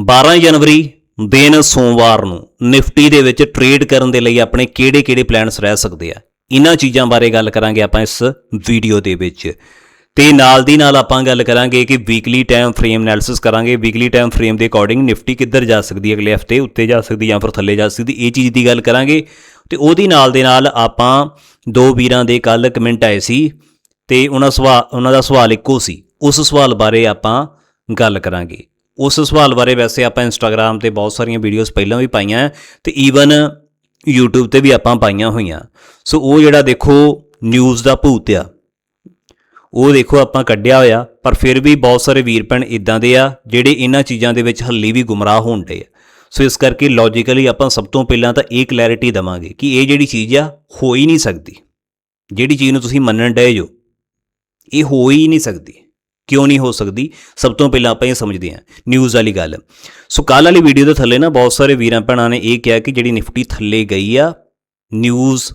12 ਜਨਵਰੀ ਦਿਨ ਸੋਮਵਾਰ ਨੂੰ ਨਿਫਟੀ ਦੇ ਵਿੱਚ ਟ੍ਰੇਡ ਕਰਨ ਦੇ ਲਈ ਆਪਣੇ ਕਿਹੜੇ-ਕਿਹੜੇ ਪਲਾਨਸ ਰਹਿ ਸਕਦੇ ਆ? ਇਹਨਾਂ ਚੀਜ਼ਾਂ ਬਾਰੇ ਗੱਲ ਕਰਾਂਗੇ ਆਪਾਂ ਇਸ ਵੀਡੀਓ ਦੇ ਵਿੱਚ। ਤੇ ਨਾਲ ਦੀ ਨਾਲ ਆਪਾਂ ਗੱਲ ਕਰਾਂਗੇ ਕਿ ਵੀਕਲੀ ਟਾਈਮ ਫਰੇਮ ਐਨਾਲਿਸਿਸ ਕਰਾਂਗੇ। ਵੀਕਲੀ ਟਾਈਮ ਫਰੇਮ ਦੇ ਅਕੋਰਡਿੰਗ ਨਿਫਟੀ ਕਿੱਧਰ ਜਾ ਸਕਦੀ ਹੈ? ਅਗਲੇ ਹਫ਼ਤੇ ਉੱਤੇ ਜਾ ਸਕਦੀ ਜਾਂ ਫਿਰ ਥੱਲੇ ਜਾ ਸਕਦੀ। ਇਹ ਚੀਜ਼ ਦੀ ਗੱਲ ਕਰਾਂਗੇ। ਤੇ ਉਹਦੀ ਨਾਲ ਦੇ ਨਾਲ ਆਪਾਂ ਦੋ ਵੀਰਾਂ ਦੇ ਕੱਲ ਕਮੈਂਟ ਆਏ ਸੀ ਤੇ ਉਹਨਾਂ ਸਵਾਲ ਉਹਨਾਂ ਦਾ ਸਵਾਲ ਇੱਕੋ ਸੀ। ਉਸ ਸਵਾਲ ਬਾਰੇ ਆਪਾਂ ਗੱਲ ਕਰਾਂਗੇ। ਉਸ ਸਵਾਲ ਬਾਰੇ ਵੈਸੇ ਆਪਾਂ ਇੰਸਟਾਗ੍ਰam ਤੇ ਬਹੁਤ ਸਾਰੀਆਂ ਵੀਡੀਓਜ਼ ਪਹਿਲਾਂ ਵੀ ਪਾਈਆਂ ਹੈ ਤੇ ਈਵਨ YouTube ਤੇ ਵੀ ਆਪਾਂ ਪਾਈਆਂ ਹੋਈਆਂ। ਸੋ ਉਹ ਜਿਹੜਾ ਦੇਖੋ ਨਿਊਜ਼ ਦਾ ਭੂਤ ਆ। ਉਹ ਦੇਖੋ ਆਪਾਂ ਕੱਢਿਆ ਹੋਇਆ, ਪਰ ਫਿਰ ਵੀ ਬਹੁਤ ਸਾਰੇ ਵੀਰ ਭੈਣ ਇਦਾਂ ਦੇ ਆ, ਜਿਹੜੇ ਇਹਨਾਂ ਚੀਜ਼ਾਂ ਦੇ ਵਿੱਚ ਹੱਲੀ ਵੀ ਗੁੰਮਰਾਹ ਹੋਣ ਡੇ ਆ। ਸੋ ਇਸ ਕਰਕੇ ਲੌਜੀਕਲੀ ਆਪਾਂ ਸਭ ਤੋਂ ਪਹਿਲਾਂ ਤਾਂ ਇਹ ਕਲੈਰਿਟੀ ਦਵਾਂਗੇ ਕਿ ਇਹ ਜਿਹੜੀ ਚੀਜ਼ ਆ, ਹੋ ਹੀ ਨਹੀਂ ਸਕਦੀ। ਜਿਹੜੀ ਚੀਜ਼ ਨੂੰ ਤੁਸੀਂ ਮੰਨਣ ਡਏ ਜੋ, ਇਹ ਹੋ ਹੀ ਨਹੀਂ ਸਕਦੀ। ਕਿਉਂ ਨਹੀਂ ਹੋ ਸਕਦੀ? ਸਭ ਤੋਂ ਪਹਿਲਾਂ ਆਪਾਂ ਇਹ ਸਮਝਦੇ ਹਾਂ ਨਿਊਜ਼ ਵਾਲੀ ਗੱਲ। ਸੋ ਕੱਲ ਵਾਲੀ ਵੀਡੀਓ ਦੇ ਥੱਲੇ ਨਾ ਬਹੁਤ ਸਾਰੇ ਵੀਰਾਂ ਭੈਣਾਂ ਨੇ ਇਹ ਕਿਹਾ ਕਿ ਜਿਹੜੀ ਨਿਫਟੀ ਥੱਲੇ ਗਈ ਆ ਨਿਊਜ਼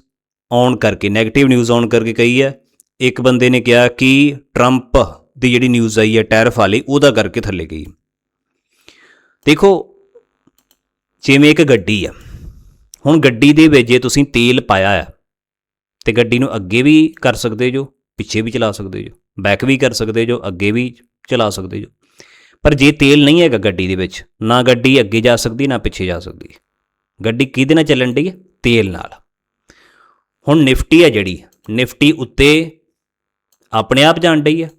ਔਨ ਕਰਕੇ 네ਗੇਟਿਵ ਨਿਊਜ਼ ਔਨ ਕਰਕੇ ਕਹੀ ਹੈ ਇੱਕ ਬੰਦੇ ਨੇ ਕਿਹਾ ਕਿ ਟਰੰਪ ਦੀ ਜਿਹੜੀ ਨਿਊਜ਼ ਆਈ ਹੈ ਟੈਰਫ ਵਾਲੀ, ਉਹਦਾ ਕਰਕੇ ਥੱਲੇ ਗਈ। ਦੇਖੋ, ਜਿਵੇਂ ਇੱਕ ਗੱਡੀ ਆ, ਹੁਣ ਗੱਡੀ ਦੇ ਵਿੱਚ ਜੇ ਤੁਸੀਂ ਤੇਲ ਪਾਇਆ ਆ, ਤੇ ਗੱਡੀ ਨੂੰ ਅੱਗੇ ਵੀ ਕਰ ਸਕਦੇ ਜੋ, ਪਿੱਛੇ ਵੀ ਚਲਾ ਸਕਦੇ ਜੋ। ਬੈਕ ਵੀ ਕਰ ਸਕਦੇ ਜੋ, ਅੱਗੇ ਵੀ ਚਲਾ ਸਕਦੇ ਜੋ। ਪਰ ਜੇ ਤੇਲ ਨਹੀਂ ਹੈਗਾ ਗੱਡੀ ਦੇ ਵਿੱਚ, ਨਾ ਗੱਡੀ ਅੱਗੇ ਜਾ ਸਕਦੀ, ਨਾ ਪਿੱਛੇ ਜਾ ਸਕਦੀ। ਗੱਡੀ ਕਿਹਦੇ ਨਾਲ ਚੱਲਣ ਡਈ ਹੈ? ਤੇਲ ਨਾਲ। ਹੁਣ ਨਿਫਟੀ ਹੈ ਜਿਹੜੀ, ਨਿਫਟੀ ਉੱਤੇ ਆਪਣੇ ਆਪ ਜਾਣ ਡਈ ਹੈ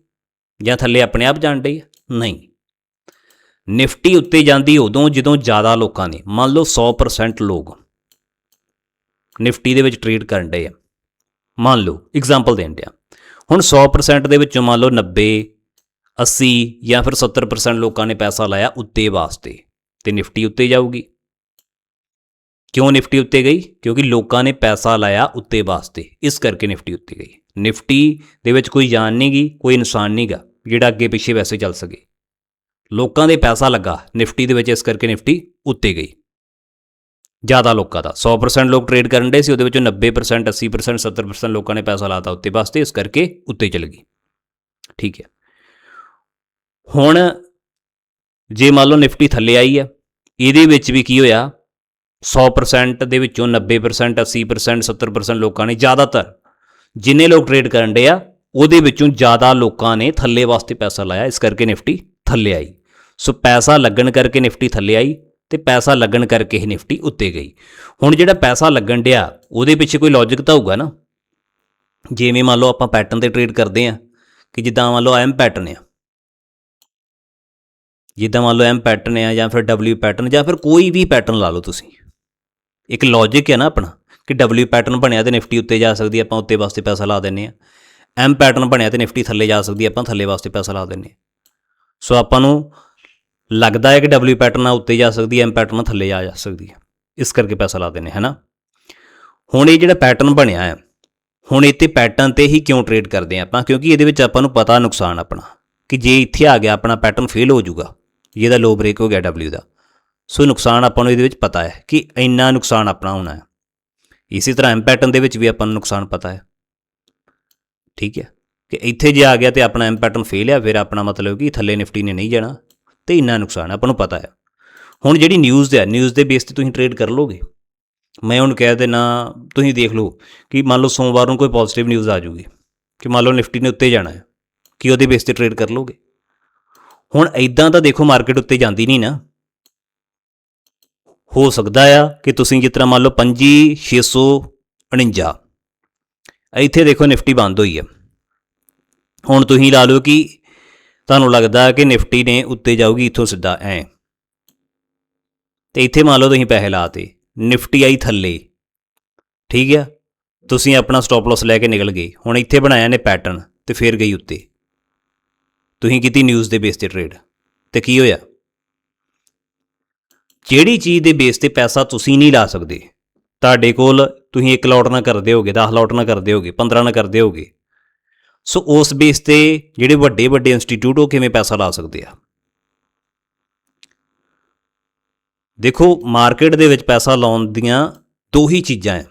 ਜਾਂ ਥੱਲੇ ਆਪਣੇ ਆਪ ਜਾਣ ਡਈ ਹੈ? ਨਹੀਂ। ਨਿਫਟੀ ਉੱਤੇ ਜਾਂਦੀ ਉਦੋਂ ਜਦੋਂ ਜ਼ਿਆਦਾ ਲੋਕਾਂ ਨੇ ਮੰਨ ਲਓ 100% ਲੋਕ ਨਿਫਟੀ ਦੇ ਵਿੱਚ ਟ੍ਰੇਡ ਕਰਨ ਡਏ ਆ। ਮੰਨ ਲਓ ਐਗਜ਼ਾਮਪਲ ਦੇਣ ਡਿਆ। ਹੁਣ 100% ਦੇ ਵਿੱਚੋਂ ਮੰਨ ਲਓ 90 80 ਜਾਂ ਫਿਰ 70% ਲੋਕਾਂ ਨੇ ਪੈਸਾ ਲਾਇਆ ਉੱਤੇ ਵਾਸਤੇ ਤੇ ਨਿਫਟੀ ਉੱਤੇ ਜਾਊਗੀ। ਕਿਉਂ ਨਿਫਟੀ ਉੱਤੇ ਗਈ? ਕਿਉਂਕਿ ਲੋਕਾਂ ਨੇ ਪੈਸਾ ਲਾਇਆ ਉੱਤੇ ਵਾਸਤੇ, ਇਸ ਕਰਕੇ ਨਿਫਟੀ ਉੱਤੇ ਗਈ। ਨਿਫਟੀ ਦੇ ਵਿੱਚ ਕੋਈ ਜਾਨ ਨਹੀਂ ਗਈ ਕੋਈ ਇਨਸਾਨ ਨਹੀਂਗਾ ਜਿਹੜਾ ਅੱਗੇ ਪਿੱਛੇ ਵੈਸੇ ਚੱਲ ਸਕੇ। ਲੋਕਾਂ ਦੇ ਪੈਸਾ ਲੱਗਾ, ਨਿਫਟੀ ਦੇ ਵਿੱਚ ਇਸ ਕਰਕੇ ਨਿਫਟੀ ਉੱਤੇ ਗਈ। ਜ਼ਿਆਦਾ ਲੋਕਾਂ ਦਾ। 100% ਲੋਕ ਟ੍ਰੇਡ ਕਰਨ ਦੇ ਸੀ, ਉਹਦੇ ਵਿੱਚੋਂ 90% 80% 70% ਲੋਕਾਂ ਨੇ ਪੈਸਾ ਲਾਤਾ ਉੱਤੇ ਵਾਸਤੇ ਇਸ ਕਰਕੇ ਉੱਤੇ ਚਲ ਗਈ ਠੀਕ ਹੈ। ਹੁਣ ਜੇ ਮੰਨ ਲਓ ਨਿਫਟੀ ਥੱਲੇ ਆਈ ਹੈ, ਇਹਦੇ ਵਿੱਚ ਵੀ ਕੀ ਹੋਇਆ? 100% ਦੇ ਵਿੱਚੋਂ 90% 80% 70% ਲੋਕਾਂ ਨੇ ਜ਼ਿਆਦਾਤਰ ਜਿੰਨੇ ਲੋਕ ਟ੍ਰੇਡ ਕਰਨ ਦੇ ਆ, ਉਹਦੇ ਵਿੱਚੋਂ ਜ਼ਿਆਦਾ ਲੋਕਾਂ ਨੇ ਥੱਲੇ ਵਾਸਤੇ ਪੈਸਾ ਲਾਇਆ, ਇਸ ਕਰਕੇ ਨਿਫਟੀ ਥੱਲੇ ਆਈ। ਸੋ ਪੈਸਾ ਲੱਗਣ ਕਰਕੇ ਨਿਫਟੀ ਥੱਲੇ ਆਈ ਤੇ ਪੈਸਾ ਲੱਗਣ ਕਰਕੇ ਇਹ ਨਿਫਟੀ ਉੱਤੇ ਗਈ। ਹੁਣ ਜਿਹੜਾ ਪੈਸਾ ਲੱਗਣ ਡਿਆ, ਉਹਦੇ ਪਿੱਛੇ ਕੋਈ ਲੌਜੀਕ ਤਾਂ ਹੋਊਗਾ ਨਾ? ਜਿਵੇਂ ਮੰਨ ਲਓ ਆਪਾਂ ਪੈਟਰਨ ਤੇ ਟ੍ਰੇਡ ਕਰਦੇ ਆ ਕਿ ਜਿੱਦਾਂ ਮੰਨ ਲਓ ਐਮ ਪੈਟਰਨ ਆ। ਜਿੱਦਾਂ ਮੰਨ ਲਓ ਐਮ ਪੈਟਰਨ ਆ ਜਾਂ ਫਿਰ ਡਬਲਯੂ ਪੈਟਰਨ ਜਾਂ ਫਿਰ ਕੋਈ ਵੀ ਪੈਟਰਨ ਲਾ ਲਓ ਤੁਸੀਂ। ਇੱਕ ਲੌਜੀਕ ਹੈ ਨਾ ਆਪਣਾ, ਕਿ ਡਬਲਯੂ ਪੈਟਰਨ ਬਣਿਆ ਤੇ ਨਿਫਟੀ ਉੱਤੇ ਜਾ ਸਕਦੀ ਆਪਾਂ ਉੱਤੇ ਵਾਸਤੇ ਪੈਸਾ ਲਾ ਦਿੰਨੇ ਆ ਐਮ ਪੈਟਰਨ ਬਣਿਆ ਤੇ ਨਿਫਟੀ ਥੱਲੇ ਜਾ ਸਕਦੀ ਆਪਾਂ ਥੱਲੇ ਵਾਸਤੇ ਪੈਸਾ ਲਾ ਦਿੰਨੇ ਆ ਸੋ ਆਪਾਂ ਨੂੰ ਲੱਗਦਾ ਹੈ ਕਿ ਡਬਲਯੂ ਪੈਟਰਨ ਉੱਤੇ ਜਾ ਸਕਦੀ ਹੈ ਐਮ ਪੈਟਰਨ ਥੱਲੇ ਆ ਜਾ ਸਕਦੀ ਹੈ। ਇਸ ਕਰਕੇ ਪੈਸਾ ਲਾ ਦਿੰਨੇ ਹੈ ਨਾ ਹੁਣ ਇਹ ਜਿਹੜਾ ਪੈਟਰਨ ਬਣਿਆ ਹੈ, ਹੁਣ ਇੱਥੇ ਪੈਟਰਨ ਤੇ ਹੀ ਕਿਉਂ ਟ੍ਰੇਡ ਕਰਦੇ ਆ ਆਪਾਂ? ਕਿਉਂਕਿ ਇਹਦੇ ਵਿੱਚ ਆਪਾਂ ਨੂੰ ਪਤਾ ਨੁਕਸਾਨ ਆਪਣਾ, ਕਿ ਜੇ ਇੱਥੇ ਆ ਗਿਆ, ਆਪਣਾ ਪੈਟਰਨ ਫੇਲ ਹੋ ਜਾਊਗਾ ਜਿਹਦਾ ਲੋ ਬ੍ਰੇਕ ਹੋ ਗਿਆ ਡਬਲਯੂ ਦਾ। ਸੋ ਨੁਕਸਾਨ ਆਪਾਂ ਨੂੰ ਇਹਦੇ ਵਿੱਚ ਪਤਾ ਹੈ ਕਿ ਇੰਨਾ ਨੁਕਸਾਨ ਆਪਣਾ ਹੋਣਾ ਹੈ। ਇਸੇ ਤਰ੍ਹਾਂ ਐਮ ਪੈਟਰਨ ਦੇ ਵਿੱਚ ਵੀ ਆਪਾਂ ਨੂੰ ਨੁਕਸਾਨ ਪਤਾ ਹੈ। ਠੀਕ ਹੈ? ਕਿ ਇੱਥੇ ਜੇ ਆ ਗਿਆ ਤੇ ਆਪਣਾ ਐਮ ਪੈਟਰਨ ਫੇਲ ਆ, ਫਿਰ ਆਪਣਾ ਮਤਲਬ ਕਿ ਥੱਲੇ ਨਿਫਟੀ ਨੇ ਨਹੀਂ ਜਾਣਾ। ਤੇ ਇੰਨਾ ਨੁਕਸਾਨ ਆਪਾਂ ਨੂੰ ਪਤਾ ਹੈ ਹੁਣ ਜਿਹੜੀ ਨਿਊਜ਼ ਹੈ ਨਿਊਜ਼ ਦੇ ਬੇਸ ਤੇ ਤੁਸੀਂ ਟ੍ਰੇਡ ਕਰ ਲੋਗੇ, ਮੈਂ ਉਹਨੂੰ ਕਹਿ ਦੇਣਾ ਤੁਸੀਂ ਦੇਖ ਲਓ ਕਿ ਮੰਨ ਲਓ ਸੋਮਵਾਰ ਨੂੰ ਕੋਈ ਪੋਜ਼ਿਟਿਵ ਨਿਊਜ਼ ਆ ਜੂਗੀ, ਕਿ ਮੰਨ ਲਓ ਨਿਫਟੀ ਨੇ ਉੱਤੇ ਜਾਣਾ ਹੈ, ਕਿ ਉਹਦੇ ਬੇਸ ਤੇ ਟ੍ਰੇਡ ਕਰ ਲੋਗੇ? ਹੁਣ ਐਦਾਂ ਤਾਂ ਦੇਖੋ ਮਾਰਕੀਟ ਉੱਤੇ ਜਾਂਦੀ ਨਹੀਂ ਨਾ। ਹੋ ਸਕਦਾ ਆ ਕਿ ਤੁਸੀਂ ਜਿਸ ਤਰ੍ਹਾਂ ਮੰਨ ਲਓ 25649 ਇੱਥੇ ਦੇਖੋ ਨਿਫਟੀ ਬੰਦ ਹੋਈ ਹੈ ਹੁਣ ਤੁਸੀਂ ਲਾ ਲਓ ਕਿ ਤੁਹਾਨੂੰ ਲੱਗਦਾ ਕਿ ਨਿਫਟੀ ਨੇ ਉੱਤੇ ਜਾਊਗੀ, ਇੱਥੋਂ ਸਿੱਧਾ ਐ। ਤੇ ਇੱਥੇ ਮੰਨ ਲਓ ਤੁਸੀਂ ਪੈਸੇ ਲਾਤੇ, ਨਿਫਟੀ ਆਈ ਥੱਲੇ। ਠੀਕ ਆ? ਤੁਸੀਂ ਆਪਣਾ ਸਟਾਪ ਲਾਸ ਲੈ ਕੇ ਨਿਕਲ ਗਏ। ਹੁਣ ਇੱਥੇ ਬਣਾਇਆ ਨੇ ਪੈਟਰਨ ਤੇ ਫੇਰ ਗਈ ਉੱਤੇ। ਤੁਸੀਂ ਕੀਤੀ ਨਿਊਜ਼ ਦੇ ਬੇਸ ਤੇ ਟ੍ਰੇਡ ਤੇ ਕੀ ਹੋਇਆ? ਜਿਹੜੀ ਚੀਜ਼ ਦੇ ਬੇਸ ਤੇ ਪੈਸਾ ਤੁਸੀਂ ਨਹੀਂ ਲਾ ਸਕਦੇ, ਤੁਹਾਡੇ ਕੋਲ ਤੁਸੀਂ ਇੱਕ ਲੋਟ ਨਾ ਕਰਦੇ ਹੋਗੇ 10 ਲੋਟ ਨਾ ਕਰਦੇ ਹੋਗੇ 15 ਨਾ ਕਰਦੇ ਹੋਗੇ ਸੋ ਉਸ ਬੇਸ ਤੇ ਜਿਹੜੇ ਵੱਡੇ ਵੱਡੇ ਇੰਸਟੀਚਿਊਟ ਉਹ ਕਿਵੇਂ ਪੈਸਾ ਲਾ ਸਕਦੇ ਆ? ਦੇਖੋ ਮਾਰਕੀਟ ਦੇ ਵਿੱਚ ਪੈਸਾ ਲਾਉਣ ਦੀਆਂ ਦੋ ਹੀ ਚੀਜ਼ਾਂ ਹੈ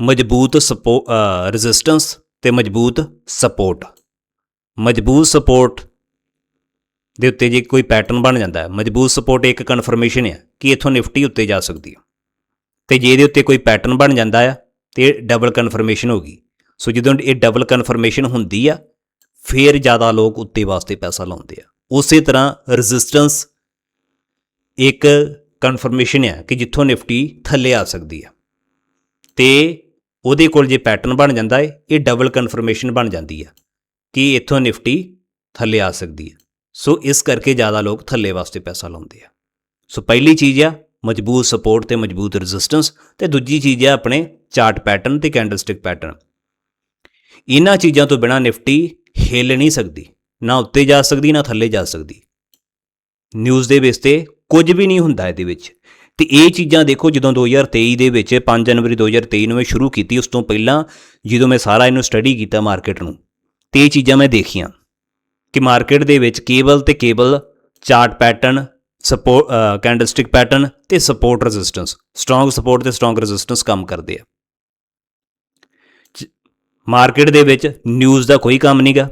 ਮਜ਼ਬੂਤ ਸਪੋ ਰੈਜ਼ਿਸਟੈਂਸ ਤੇ ਮਜ਼ਬੂਤ ਸਪੋਰਟ ਮਜ਼ਬੂਤ ਸਪੋਰਟ ਦੇ ਉੱਤੇ ਜੇ ਕੋਈ ਪੈਟਰਨ ਬਣ ਜਾਂਦਾ ਹੈ ਮਜ਼ਬੂਤ ਸਪੋਰਟ ਇੱਕ ਕਨਫਰਮੇਸ਼ਨ ਹੈ ਕਿ ਇੱਥੋਂ ਨਿਫਟੀ ਉੱਤੇ ਜਾ ਸਕਦੀ ਹੈ ਤੇ ਜੇ ਇਹਦੇ ਉੱਤੇ ਕੋਈ ਪੈਟਰਨ ਬਣ ਜਾਂਦਾ ਆ, ਤੇ ਡਬਲ ਕਨਫਰਮੇਸ਼ਨ ਹੋ ਗਈ। ਸੋ ਜਦੋਂ ਇਹ ਡਬਲ ਕਨਫਰਮੇਸ਼ਨ ਹੁੰਦੀ ਆ, ਫਿਰ ਜ਼ਿਆਦਾ ਲੋਕ ਉੱਤੇ ਵਾਸਤੇ ਪੈਸਾ ਲਾਉਂਦੇ ਆ। ਉਸੇ ਤਰ੍ਹਾਂ ਰੈਜ਼ਿਸਟੈਂਸ ਇੱਕ ਕਨਫਰਮੇਸ਼ਨ ਆ ਕਿ ਜਿੱਥੋਂ ਨਿਫਟੀ ਥੱਲੇ ਆ ਸਕਦੀ ਆ। ਤੇ ਉਹਦੇ ਕੋਲ ਜੇ ਪੈਟਰਨ ਬਣ ਜਾਂਦਾ ਹੈ ਇਹ ਡਬਲ ਕਨਫਰਮੇਸ਼ਨ ਬਣ ਜਾਂਦੀ ਆ ਕਿ ਇੱਥੋਂ ਨਿਫਟੀ ਥੱਲੇ ਆ ਸਕਦੀ ਹੈ ਸੋ ਇਸ ਕਰਕੇ ਜ਼ਿਆਦਾ ਲੋਕ ਥੱਲੇ ਵਾਸਤੇ ਪੈਸਾ ਲਾਉਂਦੇ ਆ। ਸੋ ਪਹਿਲੀ ਚੀਜ਼ ਆ, ਮਜ਼ਬੂਤ ਸਪੋਰਟ ਤੇ ਮਜ਼ਬੂਤ ਰੈਜ਼ਿਸਟੈਂਸ ਤੇ ਦੂਜੀ ਚੀਜ਼ ਆ ਆਪਣੇ ਚਾਰਟ ਪੈਟਰਨ ਤੇ ਕੈਂਡਲਸਟਿਕ ਪੈਟਰਨ ਇਹਨਾਂ ਚੀਜ਼ਾਂ ਤੋਂ ਬਿਨਾ ਨਿਫਟੀ ਹਿੱਲ ਨਹੀਂ ਸਕਦੀ, ਨਾ ਉੱਤੇ ਜਾ ਸਕਦੀ, ਨਾ ਥੱਲੇ ਜਾ ਸਕਦੀ। ਨਿਊਜ਼ ਦੇ ਬੇਸ ਤੇ ਕੁਝ ਵੀ ਨਹੀਂ ਹੁੰਦਾ ਇਹਦੇ ਵਿੱਚ। ਤੇ ਇਹ ਚੀਜ਼ਾਂ ਦੇਖੋ, ਜਦੋਂ 2023 ਦੇ ਵਿੱਚ 5 ਜਨਵਰੀ 2023 ਨੂੰ ਮੈਂ ਸ਼ੁਰੂ ਕੀਤੀ, ਉਸ ਤੋਂ ਪਹਿਲਾਂ ਜਦੋਂ ਮੈਂ ਸਾਰਾ ਇਹਨੂੰ ਸਟੱਡੀ ਕੀਤਾ ਮਾਰਕੀਟ ਨੂੰ, ਤੇ ਇਹ ਚੀਜ਼ਾਂ ਮੈਂ ਦੇਖੀਆਂ ਕਿ ਮਾਰਕੀਟ ਦੇ ਵਿੱਚ ਕੇਬਲ ਤੇ cable chart pattern support candlestick pattern ਤੇ ਸਪੋਰਟ ਰੈਜ਼ਿਸਟੈਂਸ ਸਟਰੋਂਗ ਸਪੋਰਟ ਤੇ ਸਟਰੋਂਗ ਰੈਜ਼ਿਸਟੈਂਸ ਕੰਮ ਕਰਦੇ ਆ। ਮਾਰਕੀਟ ਦੇ ਵਿੱਚ ਨਿਊਜ਼ ਦਾ ਕੋਈ ਕੰਮ ਨਹੀਂਗਾ